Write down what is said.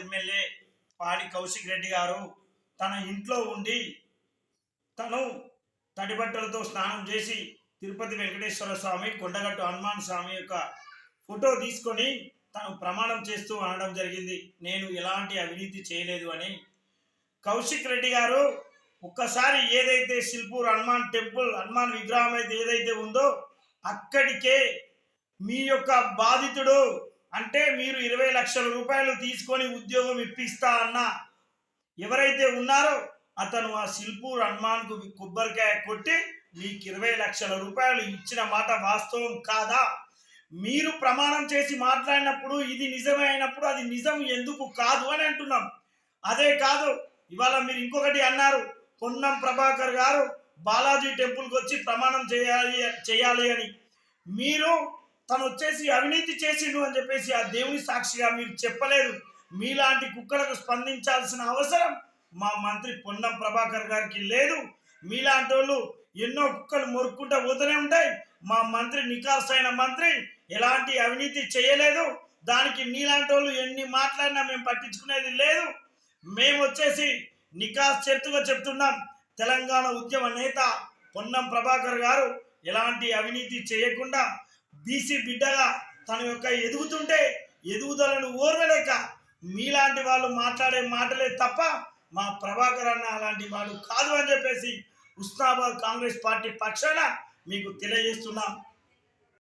MLA పాడి కౌశిక్ రెడ్డి గారు తన ఇంట్లో ఉండి తను తడిబట్టలతో స్నానం చేసి తిరుపతి వెంకటేశ్వర స్వామి కొండగట్టు హనుమాన్ స్వామి యొక్క ఫోటో తీసుకొని తను ప్రమాణం చేస్తూ అనడం జరిగింది. నేను ఎలాంటి అవినీతి చేయలేదు అని. కౌశిక్ రెడ్డి గారు ఒక్కసారి ఏదైతే శిల్పూర్ హనుమాన్ టెంపుల్ హనుమాన్ విగ్రహం అయితే ఏదైతే ఉందో అక్కడికే మీ యొక్క బాధితుడు అంటే మీరు ఇరవై లక్షల రూపాయలు తీసుకొని ఉద్యోగం ఇప్పిస్తా అన్న ఎవరైతే ఉన్నారో అతను ఆ శిల్పూర్ హనుమాన్కు కొబ్బరికాయ కొట్టి మీకు ఇరవై లక్షల రూపాయలు ఇచ్చిన మాట వాస్తవం కాదా? మీరు ప్రమాణం చేసి మాట్లాడినప్పుడు ఇది నిజమే అయినప్పుడు అది నిజం ఎందుకు కాదు అని అంటున్నాం. అదే కాదు ఇవాళ మీరు ఇంకొకటి అన్నారు పొన్నం ప్రభాకర్ గారు బాలాజీ టెంపుల్కి వచ్చి ప్రమాణం చేయాలి చేయాలి అని. మీరు తను వచ్చేసి అవినీతి చేసిండు అని చెప్పేసి ఆ దేవుని సాక్షిగా మీరు చెప్పలేదు మీలాంటి కుక్కలకు స్పందించాల్సిన అవసరం మా మంత్రి పొన్నం ప్రభాకర్ గారికి లేదు. మీలాంటి వాళ్ళు ఎన్నో కుక్కలు మొరుక్కుంటూ పోతూనే ఉంటాయి. మా మంత్రి నికాస్ అయిన మంత్రి ఎలాంటి అవినీతి చేయలేదు. దానికి మీలాంటి వాళ్ళు ఎన్ని మాట్లాడినా మేము పట్టించుకునేది లేదు. మేము వచ్చేసి నికాస్ చేతుగా చెప్తున్నాం. తెలంగాణ ఉద్యమ నేత పొన్నం ప్రభాకర్ గారు ఎలాంటి అవినీతి చేయకుండా బీసీ బిడ్డగా తన యొక్క ఎదుగుతుంటే ఎదుగుదలను ఓర్వలేక మీలాంటి వాళ్ళు మాట్లాడే మాటలే తప్ప మా ప్రభాకర్ అన్న అలాంటి వాడు కాదు అని చెప్పేసి ఉస్నాబాద్ కాంగ్రెస్ పార్టీ పక్షాన మీకు తెలియజేస్తున్నాం.